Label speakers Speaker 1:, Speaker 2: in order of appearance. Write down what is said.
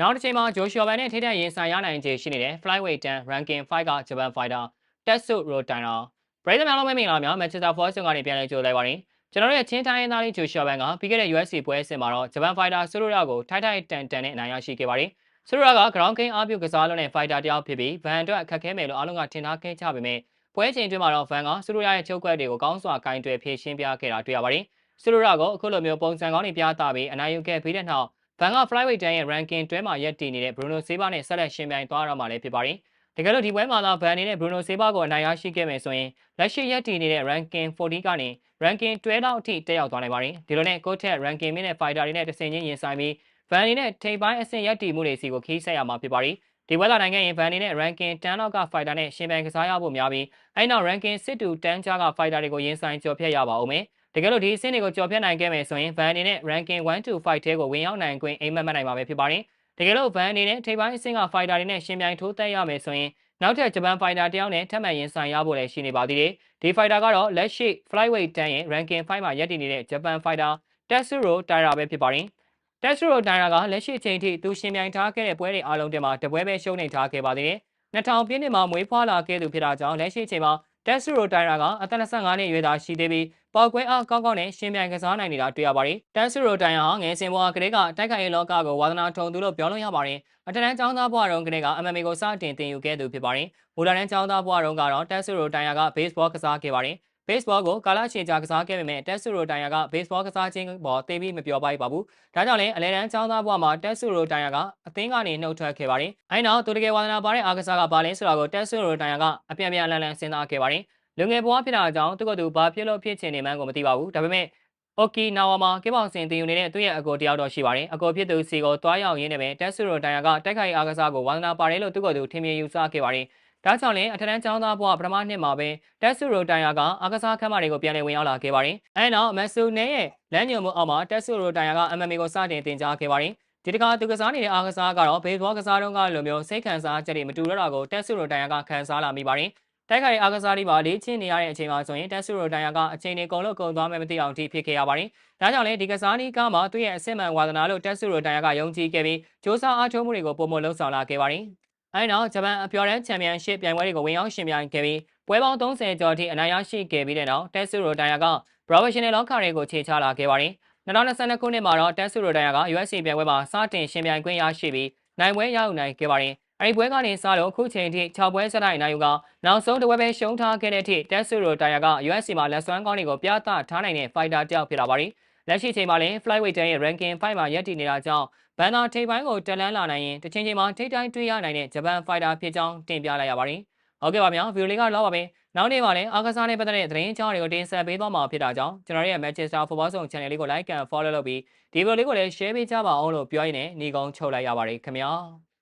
Speaker 1: နောက်တစ်ချိန်မှာဂျိုရှော်ဘန်နဲ့ထိထက်ရင်ဆိုင်ရနိုင်ခြေရှိနေတဲ့ Flyweight 10 Ranking 5ကဂျပန် fighter Tetsu Rotana ပရိသတ်များလုံးမင်္ဂလာများ Manchester Force ကနေပြန်လည်ကြိုလိုက်ပါရင်ကျွန်တော်တို့ရဲ့ချင်းတိုင်းရင်းသားလေးဂျိုရှော်ဘန်ကပြီးခဲ့တဲ့ UFC ပွဲစဉ်မှာတော့ဂျပန် fighter ဆူရိုရာကိုထိုက်ထိုက်တန်တန်နဲ့အနိုင်ရရှိခဲ့ပါတယ်ဆူရိုရာက ground game အပြုကစားလုံးနဲ့ fighter တယောက်ဖြစ်ပြီးဗန်အတွက်အခက်ခဲမယ်လို့အားလုံးကထင်ထားခဲ့ကြပေမဲ့ပွဲချိန်အတွင်းမှာတော့ဗန်ကဆူရိုရာရဲ့ချုပ်ကွက်တွေကိုကောင်းစွာကင်တွယ်ဖြည့်ရှင်းပြခဲ့တာတွေ့ရပါတယ်ဆူရိုရာကိုအခုလိုမျိုးပုံစံကောင်းတွေပြသပြီးအနိုင်ယူခဲ့ပြီးတဲ့နောက် ဘန်က flyweight တန်းရဲ့ ranking တွဲမှာရပ်တည်နေတဲ့ Bruno Silva နဲ့ဆက်လက်ရှင်ပြိုင်သွားတော့မှာလည်းဖြစ်ပါတယ်။တကယ်လို့ဒီပွဲမှာသာဘန်အနေနဲ့ Bruno Silva ကိုအနိုင်ရရှိခဲ့မယ်ဆိုရင်လက်ရှိရပ်တည်နေတဲ့ ranking 40ကနေ ranking 12လောက်အထိတက်ရောက်သွားနိုင်ပါတယ်။ဒီလိုနဲ့ကိုထက် ranking မြင့်တဲ့ fighter တွေနဲ့တဆင်ချင်းရင်ဆိုင်ပြီးဘန်အနေနဲ့ထိပ်ပိုင်းအဆင့်ရပ်တည်မှုတွေစီကိုခီးဆက်ရမှာဖြစ်ပါတယ်။ဒီပွဲလာနိုင်ငံရင်ဘန်အနေနဲ့ ranking 10လောက်က fighter နဲ့ရှင်ပြိုင်ကစားရဖို့များပြီးအဲ့နောက် ranking 6 to 10ကြားက fighter တွေကိုရင်ဆိုင်ကျော်ဖြတ်ရပါဦးမယ်။ တကယ်လို့ဒီအဆင့်တွေကိုကျော်ဖြတ်နိုင်ခဲ့မယ်ဆိုရင် Van အနေနဲ့ ranking 1 to 5ထဲကိုဝင်ရောက်နိုင်ခွင့်အိမ်မက်မှတ်နိုင်မှာပဲဖြစ်ပါတယ်။တကယ်လို့ Van အနေနဲ့ထိပ်ပိုင်းအဆင့်က fighter တွေနဲ့ရှင်ပြိုင်ထိုးသက်ရမယ်ဆိုရင်နောက်ထပ်ဂျပန် fighter တယောက်နဲ့ထပ်မံရင်ဆိုင်ရဖို့လည်းရှိနေပါသေးတယ်။ဒီ fighter ကတော့လက်ရှိ flyweight 10ရဲ့ ranking 5မှာရပ်တည်နေတဲ့ဂျပန် fighter Tetsuro Taira ပဲဖြစ်ပါတယ်။ Tetsuro Taira ကလက်ရှိအချိန်ထိသူရှင်ပြိုင်ထားခဲ့တဲ့ပွဲတွေအားလုံးထဲမှာတပွဲပဲရှုံးနေထားခဲ့ပါသေးတယ်။2000ပြည့်နှစ်မှာမွေးဖွားလာခဲ့သူဖြစ်တာကြောင့်လက်ရှိအချိန်မှာတက်ဆူရိုတိုင်ရာကအသက်25နှစ်အရွယ်သားရှိသေးပြီး ပေါက်ကွဲအားကောင်းကောင်းနဲ့ရှင်ပြိုင်ကစားနိုင်နေတာတွေ့ရပါတယ်။တန်ဆူရိုတိုင်ဟာငယ်စဉ်ဘဝကလေးကတိုက်ခိုင်ရေးလောကကိုဝါသနာထုံသူလို့ပြောလို့ရပါတယ်။အတန်းကျောင်းသားဘဝတုန်းကလေးက MMA ကိုစတင်သင်ယူခဲ့သူဖြစ်ပါတယ်။ဘူလာတန်းကျောင်းသားဘဝတုန်းကတော့တန်ဆူရိုတိုင်ယာကဘေ့စ်ဘောကစားခဲ့ပါတယ်။ဘေ့စ်ဘောကိုကာလာရှည်ကြာကစားခဲ့ပေမဲ့တက်ဆူရိုတိုင်ယာကဘေ့စ်ဘောကစားခြင်းပေါ်တင်ပြီးမပြောပါဘူး။ဒါကြောင့်လည်းအလဲတန်းချောင်းသားဘွားမှာတက်ဆူရိုတိုင်ယာကအသင်းကနေနှုတ်ထွက်ခဲ့ပါတယ်။အဲနောက်သူတကယ်ဝါသနာပါတဲ့အားကစားကဘာလဲဆိုတာကိုတက်ဆူရိုတိုင်ယာကအပြန်ပြန်လန်လန်စဉ်းစားခဲ့ပါတယ်။ လူငယ်ဘဝဖြစ်တာကြောင့်သူကသူဘာဖြစ်လို့ဖြစ်ချင်နေမှန်းကိုမသိပါဘူး။ဒါပေမဲ့အိုကီနာဝါမှာကေဘောင်စင်တင်ယူနေတဲ့သူ့ရဲ့အကိုတယောက်တော့ရှိပါတယ်။အကိုဖြစ်သူစီကိုတွားရောက်ရင်းနဲ့ပဲတက်ဆူရိုတိုင်ယာကတိုက်ခိုက်အားကစားကိုဝါသနာပါတယ်လို့သူကသူထင်မြင်ယူဆခဲ့ပါတယ်။ဒါကြောင့်လည်းအထက်တန်းကျောင်းသားဘဝပထမနှစ်မှာပဲတက်ဆူရိုတိုင်ယာကအားကစားခန်းမတွေကိုပြန်လည်ဝင်ရောက်လာခဲ့ပါတယ်။အဲနောက်မက်ဆူနဲရဲ့လမ်းညွှန်မှုအောက်မှာတက်ဆူရိုတိုင်ယာက MMA ကိုစတင်တင်ကြားခဲ့ပါတယ်။ဒီတခါသူကစားနေတဲ့အားကစားကတော့ဘေးဘောကစားတုန်းကလိုမျိုးစိတ်ခံစားချက်တွေမတူတော့တာကိုတက်ဆူရိုတိုင်ယာကခံစားလာမိပါတယ်။ တိုက်ခိုက်အားကစားတွေပါလေ့ကျင့်နေရတဲ့အချိန်မှာဆိုရင်တက်ဆူရိုတိုင်ယာကအချိန်တွေကုန်လို့ကုန်သွားမယ်မသိအောင်ထိဖြစ်ခဲ့ရပါတယ်။ဒါကြောင့်လည်းဒီကစားနည်းကားမှာသူ့ရဲ့အစစ်မှန်ဝါသနာလို့တက်ဆူရိုတိုင်ယာကယုံကြည်ခဲ့ပြီးစ조사အားထုတ်မှုတွေကိုပုံမလှုပ်ဆောင်လာခဲ့ပါတယ်။အဲဒီနောက်ဂျပန်အပျော်တန်းချန်ပီယံရှစ်ပြိုင်ပွဲတွေကိုဝင်ရောက်ရှင်ပြိုင်ခဲ့ပြီးပွဲပေါင်း30ကျော်အထိအနိုင်ရရှိခဲ့ပြီးတဲ့နောက်တက်ဆူရိုတိုင်ယာက professional လောကတွေကိုခြေချလာခဲ့ပါတယ်။2022ခုနှစ်မှာတော့တက်ဆူရိုတိုင်ယာက UFC ပြိုင်ပွဲမှာစတင်ရှင်ပြိုင်ခွင့်ရရှိပြီးနိုင်ပွဲရယူနိုင်ခဲ့ပါတယ်။ အဲဒီပွဲကနေစလို့အခုချိန်ထိ6ပွဲဆက်တိုက်နိုင်ယူကနောက်ဆုံးတစ်ပွဲပဲရှုံးထားခဲ့တဲ့အထိတက်ဆူရိုတိုင်ယာက UFC မှာလက်စွမ်းကောင်းတွေကိုပြသထားနိုင်တဲ့ fighter တယောက်ဖြစ်လာပါတယ်။လက်ရှိချိန်မှာလည်း flyweight ရဲ့ ranking 5မှာရပ်တည်နေတာကြောင့်ဘန်နာထိပ်ပိုင်းကိုတက်လန်းလာနိုင်ရင်တစ်ချိန်ချိန်မှာထိပ်တိုင်းတွေ့ရနိုင်တဲ့ဂျပန်ဖိုက်တာဖြစ်ကြောင်းတင်ပြလိုက်ရပါတယ်။ဟုတ်ကဲ့ပါဗျာဗီဒီယိုလေးကတော့ပါပဲ။နောက်နေ့မှာလည်းအားကစားနဲ့ပတ်သက်တဲ့သတင်းအကြောင်းတွေကိုတင်ဆက်ပေးသွားမှာဖြစ်တာကြောင့်ကျွန်တော်ရဲ့ Manchester Football Zone Channel လေးကို Like and Follow လုပ်ပြီးဒီဗီဒီယိုလေးကိုလည်း Share ပေးကြပါအောင်လို့ပြောရင်းနဲ့ညီကုန်းချုပ်လိုက်ရပါတယ်ခင်ဗျာ။